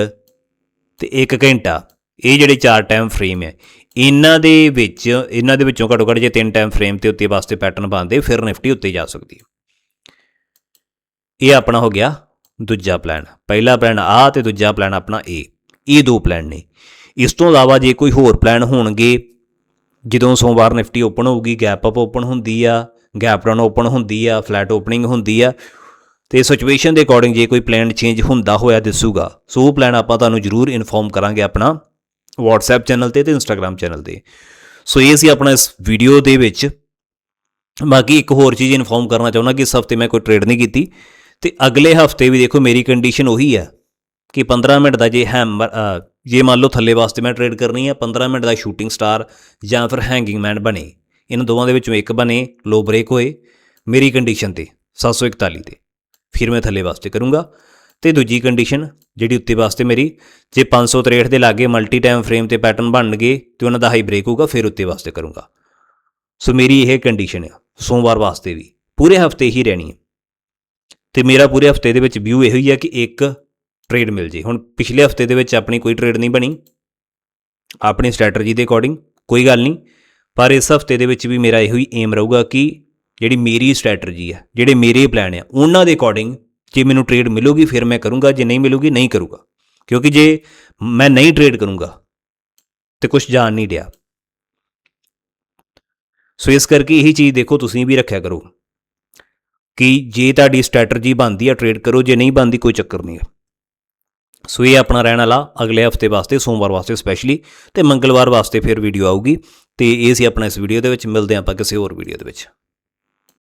ਤੇ 1 ਘੰਟਾ। ਇਹ ਜਿਹੜੇ ਚਾਰ ਟਾਈਮ ਫਰੇਮ ਹੈ। ਇਹਨਾਂ ਦੇ ਵਿੱਚ, ਇਹਨਾਂ ਦੇ ਵਿੱਚੋਂ ਘੱਟੋ ਘੱਟ ਜੇ ਤਿੰਨ ਟਾਈਮ ਫਰੇਮ ਤੇ ਉੱਤੇ ਵਾਸਤੇ ਪੈਟਰਨ ਬਣਦੇ, ਫਿਰ ਨਿਫਟੀ ਉੱਤੇ ਜਾ ਸਕਦੀ ਹੈ। ਇਹ ਆਪਣਾ ਹੋ ਗਿਆ ਦੂਜਾ ਪਲਾਨ ਪਹਿਲਾ ਪਲਾਨ ਆ ਤੇ ਦੂਜਾ ਪਲਾਨ ਆਪਣਾ ਏ ਇਹ ਦੋ ਪਲਾਨ ਨੇ। ਇਸ ਤੋਂ ਇਲਾਵਾ ਜੇ ਕੋਈ ਹੋਰ ਪਲਾਨ ਹੋਣਗੇ, ਜਦੋਂ ਸੋਮਵਾਰ ਨਿਫਟੀ ਓਪਨ ਹੋਊਗੀ ਗੈਪ ਅਪ ਓਪਨ ਹੁੰਦੀ ਆ ਗੈਪ ਡਾਊਨ ਓਪਨ ਹੁੰਦੀ ਆ ਫਲੈਟ ਓਪਨਿੰਗ ਹੁੰਦੀ ਆ, ਤੇ ਸਿਚੁਏਸ਼ਨ ਦੇ ਅਕੋਰਡਿੰਗ ਜੇ ਕੋਈ ਪਲਾਨ ਚੇਂਜ ਹੁੰਦਾ ਹੋਇਆ ਦਿਸੂਗਾ, ਸੋ ਉਹ ਪਲਾਨ ਆਪਾਂ ਤੁਹਾਨੂੰ ਜ਼ਰੂਰ ਇਨਫੋਰਮ ਕਰਾਂਗੇ ਆਪਣਾ WhatsApp ਚੈਨਲ ਤੇ ਤੇ Instagram ਚੈਨਲ ਤੇ। ਸੋ ਇਹ ਸੀ ਆਪਣਾ ਇਸ ਵੀਡੀਓ ਦੇ ਵਿੱਚ। ਬਾਕੀ ਇੱਕ ਹੋਰ ਚੀਜ਼ ਇਨਫੋਰਮ ਕਰਨਾ ਚਾਹੁੰਦਾ ਕਿ ਇਸ ਹਫ਼ਤੇ ਮੈਂ ਕੋਈ ਟ੍ਰੇਡ ਨਹੀਂ ਕੀਤੀ, ਤੇ ਅਗਲੇ ਹਫ਼ਤੇ ਵੀ ਦੇਖੋ ਮੇਰੀ ਕੰਡੀਸ਼ਨ ਉਹੀ ਹੈ ਕਿ 15 ਮਿੰਟ ਦਾ ਜੇ ਹੈਮਰ ਜੇ ਮੰਨ ਲਓ ਥੱਲੇ ਵਾਸਤੇ ਮੈਂ ਟ੍ਰੇਡ ਕਰਨੀ ਹੈ 15 ਮਿੰਟ ਦਾ ਸ਼ੂਟਿੰਗ ਸਟਾਰ ਜਾਂ ਫਿਰ ਹੈਂਗਿੰਗ ਮੈਨ ਬਣੇ। ਇਹਨਾਂ ਦੋਵਾਂ ਦੇ ਵਿੱਚੋਂ ਇੱਕ ਬਣੇ, ਲੋ ਬ੍ਰੇਕ ਹੋਏ ਮੇਰੀ ਕੰਡੀਸ਼ਨ ਤੇ 741 ਤੇ। ਫਿਰ ਮੈਂ ਥੱਲੇ ਵਾਸਤੇ ਕਰੂੰਗਾ ਤੇ ਦੂਜੀ ਕੰਡੀਸ਼ਨ ਜਿਹੜੀ ਉੱਤੇ ਵਾਸਤੇ ਮੇਰੀ, ਜੇ 563 ਦੇ ਲਾਗੇ ਮਲਟੀ ਟਾਈਮ ਫਰੇਮ ਤੇ ਪੈਟਰਨ ਬਣ ਗਏ ਤੇ ਉਹਨਾਂ ਦਾ ਹਾਈ ਬ੍ਰੇਕ ਹੋਊਗਾ, ਫਿਰ ਉੱਤੇ ਵਾਸਤੇ ਕਰੂੰਗਾ। ਸੋ ਮੇਰੀ ਇਹ ਕੰਡੀਸ਼ਨ ਹੈ ਸੋਮਵਾਰ ਵਾਸਤੇ ਵੀ, ਪੂਰੇ ਹਫ਼ਤੇ ਹੀ ਰਹਿਣੀ ਹੈ ਤੇ ਮੇਰਾ ਪੂਰੇ ਹਫ਼ਤੇ ਦੇ ਵਿੱਚ ਵਿਊ ਇਹੋ ਹੀ ਹੈ ਕਿ ਇੱਕ ਟ੍ਰੇਡ ਮਿਲ ਜੇ। ਹੁਣ ਪਿਛਲੇ ਹਫ਼ਤੇ ਦੇ ਵਿੱਚ ਆਪਣੀ ਕੋਈ ਟ੍ਰੇਡ ਨਹੀਂ ਬਣੀ, ਆਪਣੀ ਸਟ੍ਰੈਟਜੀ ਦੇ ਅਕੋਰਡਿੰਗ ਕੋਈ ਗੱਲ ਨਹੀਂ। ਪਰ ਇਸ ਹਫ਼ਤੇ ਦੇ ਵਿੱਚ ਵੀ ਮੇਰਾ ਇਹੋ ਹੀ ਏਮ ਰਹੂਗਾ ਕਿ ਜਿਹੜੀ ਮੇਰੀ ਸਟ੍ਰੈਟਜੀ ਹੈ ਜਿਹੜੇ ਮੇਰੇ ਪਲਾਨ ਆ, ਉਹਨਾਂ ਦੇ ਅਕੋਰਡਿੰਗ ਜੇ ਮੈਨੂੰ ਟ੍ਰੇਡ ਮਿਲੂਗੀ, ਫਿਰ ਮੈਂ ਕਰੂੰਗਾ, ਜੇ ਨਹੀਂ ਮਿਲੂਗੀ, ਨਹੀਂ ਕਰੂੰਗਾ। ਕਿਉਂਕਿ ਜੇ ਮੈਂ ਨਹੀਂ ਟ੍ਰੇਡ ਕਰੂੰਗਾ, ਤੇ ਕੁਝ ਜਾਣ ਨਹੀਂ ਰਿਹਾ ਸੋ ਇਸ ਕਰਕੇ ਇਹੀ ਚੀਜ਼ ਦੇਖੋ, ਤੁਸੀਂ ਵੀ ਰੱਖਿਆ ਕਰੋ ਕਿ ਜੇ ਤੁਹਾਡੀ ਸਟ੍ਰੈਟਜੀ ਬਣਦੀ ਆ ਟ੍ਰੇਡ ਕਰੋ, ਜੇ ਨਹੀਂ ਬਣਦੀ, ਕੋਈ ਚੱਕਰ ਨਹੀਂ ਹੈ ਸੋ ਇਹ ਆਪਣਾ ਰਹਿਣ ਵਾਲਾ ਅਗਲੇ ਹਫ਼ਤੇ ਵਾਸਤੇ, ਸੋਮਵਾਰ ਵਾਸਤੇ ਸਪੈਸ਼ਲੀ ਤੇ ਮੰਗਲਵਾਰ ਵਾਸਤੇ ਫਿਰ ਵੀਡੀਓ ਆਊਗੀ। ਤੇ ਇਹ ਸੀ ਆਪਣਾ ਇਸ ਵੀਡੀਓ ਦੇ ਵਿੱਚ, ਮਿਲਦੇ ਹਾਂ ਆਪਾਂ ਕਿਸੇ ਹੋਰ ਵੀਡੀਓ ਦੇ ਵਿੱਚ।